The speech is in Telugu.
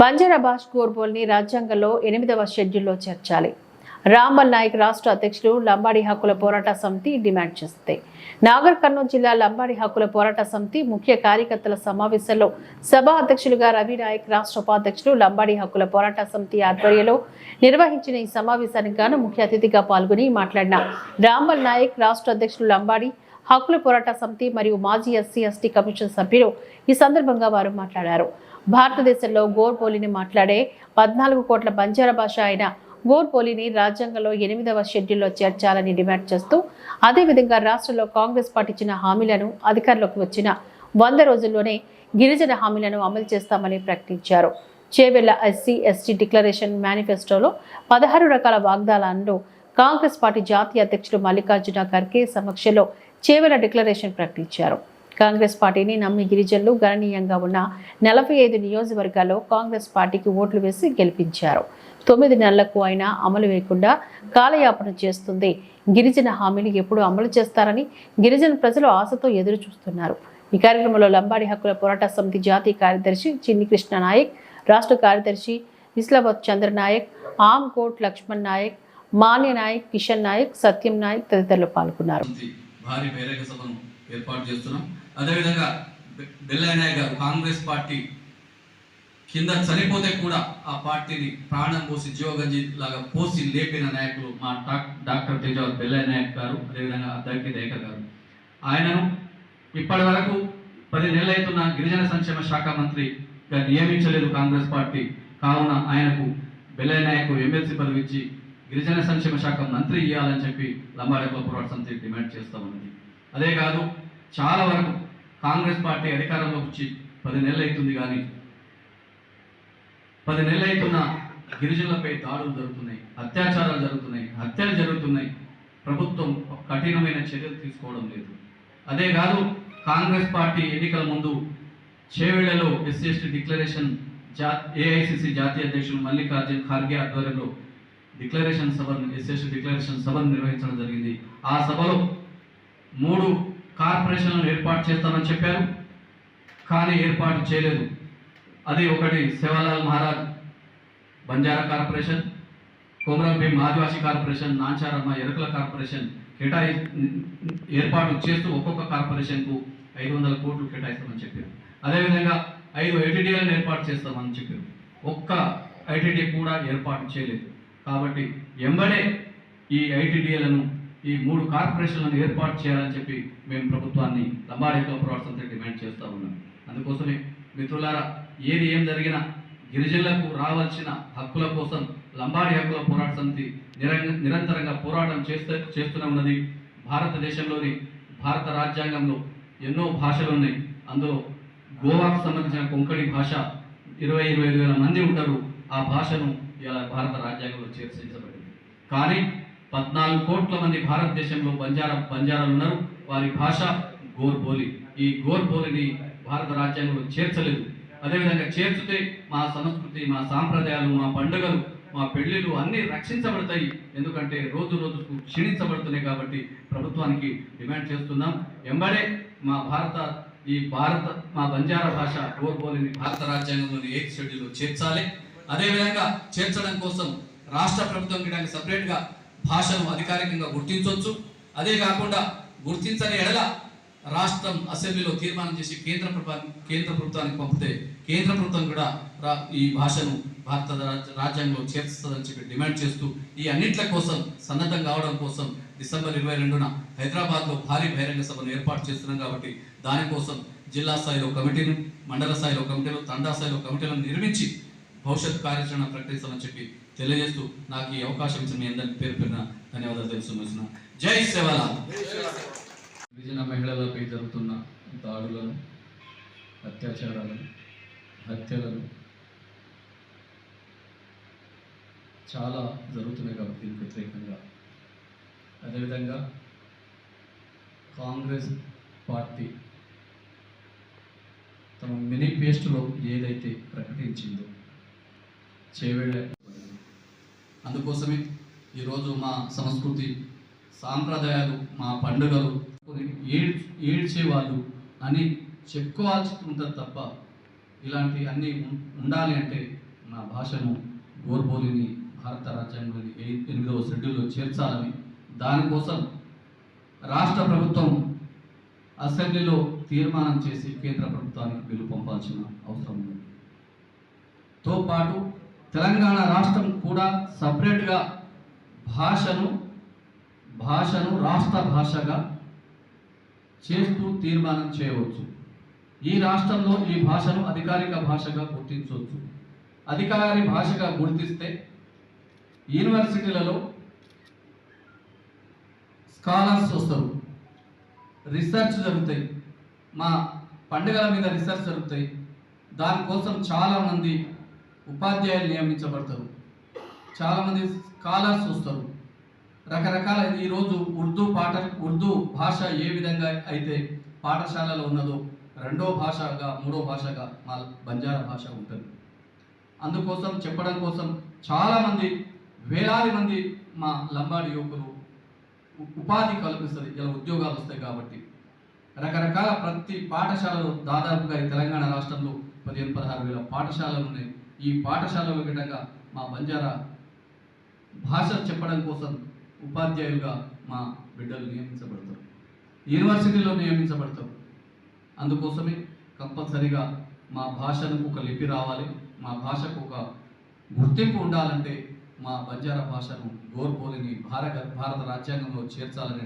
బంజారాబాద్ గోర్బోల్ని రాజ్యాంగంలో ఎనిమిదవ షెడ్యూల్లో చేర్చాలి. రామ్మల్ నాయక్ రాష్ట్ర అధ్యక్షులు లంబాడి హక్కుల పోరాట సమితి డిమాండ్ చేస్తే. నాగర్ కర్నూలు జిల్లా లంబాడి హక్కుల పోరాట సమితి ముఖ్య కార్యకర్తల సమావేశంలో సభ అధ్యక్షులుగా రవి నాయక్ రాష్ట్ర ఉపాధ్యక్షులు లంబాడి హక్కుల పోరాట సమితి ఆధ్వర్యంలో నిర్వహించిన ఈ సమావేశానికి గాను ముఖ్య అతిథిగా పాల్గొని మాట్లాడిన రాంబల్ నాయక్ రాష్ట్ర అధ్యక్షులు లంబాడి హక్కుల పోరాట సమితి మరియు మాజీ ఎస్సీ ఎస్టీ కమిషన్ సభ్యులు ఈ సందర్భంగా వారు మాట్లాడారు. భారతదేశంలో గోర్పోలిని మాట్లాడే పద్నాలుగు కోట్ల బంజారా భాష అయిన గోర్పోలిని రాజ్యాంగంలో ఎనిమిదవ షెడ్యూల్లో చేర్చాలని డిమాండ్ చేస్తూ అదేవిధంగా రాష్ట్రంలో కాంగ్రెస్ పార్టీ హామీలను అధికారంలోకి వచ్చిన వంద రోజుల్లోనే గిరిజన హామీలను అమలు చేస్తామని ప్రకటించారు. చేవెళ్ళ ఎస్సీ ఎస్టీ డిక్లరేషన్ మేనిఫెస్టోలో పదహారు రకాల వాగ్దానాలను కాంగ్రెస్ పార్టీ జాతీయ అధ్యక్షుడు మల్లికార్జున ఖర్గే సమక్షంలో చేవెల డిక్లరేషన్ ప్రకటించారు. కాంగ్రెస్ పార్టీని నమ్మి గిరిజనులు గణనీయంగా ఉన్న నలభై ఐదు నియోజకవర్గాల్లో కాంగ్రెస్ పార్టీకి ఓట్లు వేసి గెలిపించారు. తొమ్మిది నెలలకు అయినా అమలు వేయకుండా కాలయాపన చేస్తుంది. గిరిజన హామీలు ఎప్పుడు అమలు చేస్తారని గిరిజన ప్రజలు ఆశతో ఎదురు చూస్తున్నారు ఈ కార్యక్రమంలో లంబాడి హక్కుల పోరాట సమితి జాతీయ కార్యదర్శి చిన్ని కృష్ణ నాయక్ రాష్ట్ర కార్యదర్శి ఇస్లాబాద్ చంద్ర నాయక్ ఆమ్ కోట్ లక్ష్మణ్ నాయక్ మాన్య నాయక్ కిషన్ నాయక్ సత్యం నాయక్ తదితరులు పాల్గొన్నారు. భారీ బహిరంగ సభను ఏర్పాటు చేస్తున్నాం. అదేవిధంగా బెల్లయ్య గారు కాంగ్రెస్ పార్టీ కింద చనిపోతే కూడా ఆ పార్టీని ప్రాణం పోసి జీవగంజి లాగా పోసి లేపిన నాయకులు మా డాక్- డాక్టర్ తేజావత్ బెల్లయ్య నాయక్ గారు అదేవిధంగా అద్దరికి దేక గారు. ఆయనను ఇప్పటి వరకు పది నెలలైతున్న గిరిజన సంక్షేమ శాఖ మంత్రిగా నియమించలేదు కాంగ్రెస్ పార్టీ. కావున ఆయనకు బెల్లయ్య నాయకు ఎమ్మెల్సీ పదవి ఇచ్చి గిరిజన సంక్షేమ శాఖ మంత్రి ఇవ్వాలని చెప్పి లంబాడెప్ప పోరాట సమితి డిమాండ్ చేస్తూ ఉన్నది. అదే కాదు చాలా వరకు కాంగ్రెస్ పార్టీ అధికారంలోకి వచ్చి పది నెలలు అవుతుంది కానీ పది నెలలు అవుతున్న గిరిజనులపై దాడులు జరుగుతున్నాయి అత్యాచారాలు జరుగుతున్నాయి హత్యలు జరుగుతున్నాయి. ప్రభుత్వం కఠినమైన చర్యలు తీసుకోవడం లేదు. అదే కాదు కాంగ్రెస్ పార్టీ ఎన్నికల ముందు చేవేళ్ళలో ఎస్సీ ఎస్టీ డిక్లరేషన్ జా ఏఐసిసి జాతీయ అధ్యక్షులు మల్లికార్జున్ ఖార్గే ఆధ్వర్యంలో డిక్లరేషన్ సభను ఎస్ఎస్టీ డిక్లరేషన్ సభను నిర్వహించడం జరిగింది. ఆ సభలో మూడు కార్పొరేషన్లను ఏర్పాటు చేస్తామని చెప్పారు. కానీ ఏర్పాటు చేయలేదు. అది ఒకటి సేవాలాల్ మహారాజ్ బంజారా కార్పొరేషన్ కోమరం భీం ఆదివాసీ కార్పొరేషన్ నాంచారమ్మ ఎరుకల కార్పొరేషన్ కేటాయి ఏర్పాటు చేస్తూ ఒక్కొక్క కార్పొరేషన్కు ఐదు వందల కోట్లు కేటాయిస్తామని చెప్పారు. అదేవిధంగా ఐదు ఐటీడీలను ఏర్పాటు చేస్తామని చెప్పారు. ఒక్క ఐటీడీ కూడా ఏర్పాటు చేయలేదు. కాబట్టి ఎంబడే ఈ ఐటీడీలను ఈ మూడు కార్పొరేషన్లను ఏర్పాటు చేయాలని చెప్పి మేము ప్రభుత్వాన్ని లంబాడీకుల పోరాటంతో డిమాండ్ చేస్తూ ఉన్నాం. అందుకోసమే మిత్రులారా ఏది ఏం జరిగినా గిరిజనులకు రావాల్సిన హక్కుల కోసం లంబాడి హక్కుల పోరాట సమితి నిరంతరంగా పోరాటం చేస్తూ చేస్తూనే ఉన్నది. భారతదేశంలోని భారత రాజ్యాంగంలో ఎన్నో భాషలు ఉన్నాయి. అందులో గోవాకు సంబంధించిన కొంకణి భాష ఇరవై ఇరవై ఐదు వేల మంది ఉంటారు. ఆ భాషను ఇలా భారత రాజ్యాంగంలో చేర్చించబడింది. కానీ పద్నాలుగు కోట్ల మంది భారతదేశంలో బంజారా బంజారాలు ఉన్నారు. వారి భాష గోర్బోలి. ఈ గోర్బోలిని భారత రాజ్యాంగంలో చేర్చలేదు. అదేవిధంగా చేర్చితే మా సంస్కృతి మా సాంప్రదాయాలు మా పండుగలు మా పెళ్ళిళ్ళు అన్నీ రక్షించబడతాయి. ఎందుకంటే రోజు రోజుకు క్షీణించబడుతున్నాయి కాబట్టి ప్రభుత్వానికి డిమాండ్ చేస్తున్నాం. ఎంబడే మా భారత ఈ భారత మా బంజారా భాష గోర్బోలిని భారత రాజ్యాంగంలోని ఎయిత్ షెడ్యూల్లో చేర్చాలి. అదేవిధంగా చేర్చడం కోసం రాష్ట్ర ప్రభుత్వం దానికి సపరేట్గా భాషను అధికారికంగా గుర్తించవచ్చు అదే కాకుండా గుర్తించని ఎడల రాష్ట్రం అసెంబ్లీలో తీర్మానం చేసి కేంద్ర ప్రభుత్వానికి కేంద్ర ప్రభుత్వానికి పంపితే కేంద్ర ప్రభుత్వం కూడా రా- ఈ భాషను భారత రాజ్యాంగంలో చేర్చుతుందని చెప్పి డిమాండ్ చేస్తూ ఈ అన్నింటి కోసం సన్నద్ధం కావడం కోసం డిసెంబర్ ఇరవై రెండున హైదరాబాద్లో భారీ బహిరంగ సభను ఏర్పాటు చేస్తున్నాం కాబట్టి దానికోసం జిల్లా స్థాయిలో కమిటీను మండల స్థాయిలో కమిటీలు తండా స్థాయిలో కమిటీలను నిర్మించి భవిష్యత్ కార్యాచరణ ప్రకటిస్తామని చెప్పి తెలియజేస్తూ నాకు ఈ అవకాశం ఇచ్చిన మీ అందరికీ పేరు పేరున ధన్యవాదాలు తెలుసు జై సేవల గిరిజన మహిళలపై జరుగుతున్న దాడులను అత్యాచారాలను హత్యలను చాలా జరుగుతున్నాయి కాబట్టి దీనికి వ్యతిరేకంగా. అదేవిధంగా కాంగ్రెస్ పార్టీ తమ మినిఫెస్టోలో ఏదైతే ప్రకటించిందో చేవేళ్ళ అందుకోసమే ఈరోజు మా సంస్కృతి సాంప్రదాయాలు మా పండుగలు ఏడ్ ఏడ్చే వాళ్ళు అని చెప్పుకోవాల్సి ఉంటుంది తప్ప ఇలాంటి అన్నీ ఉండాలి అంటే నా భాషను గోర్బోలిని భారత రాజ్యాంగంలోని ఎనిమిదవ షెడ్యూల్లో చేర్చాలని దానికోసం రాష్ట్ర ప్రభుత్వం అసెంబ్లీలో తీర్మానం చేసి కేంద్ర ప్రభుత్వానికి బిల్లు పంపాల్సిన అవసరం ఉంది. తో పాటు తెలంగాణ రాష్ట్రం కూడా సపరేట్గా భాషను భాషను రాష్ట్ర భాషగా చేస్తూ తీర్మానం చేయవచ్చు. ఈ రాష్ట్రంలో ఈ భాషను అధికారిక భాషగా గుర్తించవచ్చు. అధికారి భాషగా గుర్తిస్తే యూనివర్సిటీలలో స్కాలర్స్ వస్తారు. రీసెర్చ్ జరుగుతాయి. మా పండుగల మీద రీసెర్చ్ జరుగుతాయి. దానికోసం చాలామంది ఉపాధ్యాయులు నియమించబడతారు. చాలామంది స్కాలర్స్ వస్తారు. రకరకాల ఈరోజు ఉర్దూ పాఠ ఉర్దూ భాష ఏ విధంగా అయితే పాఠశాలలో ఉన్నదో రెండో భాషగా మూడో భాషగా మా బంజారా భాష ఉంటుంది. అందుకోసం చెప్పడం కోసం చాలామంది వేలాది మంది మా లంబాడి యువకులు ఉపాధి కల్పిస్తుంది ఇలా ఉద్యోగాలు వస్తాయి కాబట్టి. రకరకాల ప్రతి పాఠశాలలో దాదాపుగా ఈ తెలంగాణ రాష్ట్రంలో పదిహేను పదహారు వేల పాఠశాలలు ఉన్నాయి. ఈ పాఠశాల విధంగా మా బంజారా భాష చెప్పడం కోసం ఉపాధ్యాయులుగా మా బిడ్డలు నియమించబడతారు. యూనివర్సిటీలో నియమించబడతారు. అందుకోసమే కంపల్సరిగా మా భాషకు ఒక లిపి రావాలి. మా భాషకు ఒక గుర్తింపు ఉండాలంటే మా బంజారా భాషను గోర్పోలిని భారత భారత రాజ్యాంగంలో చేర్చాలనే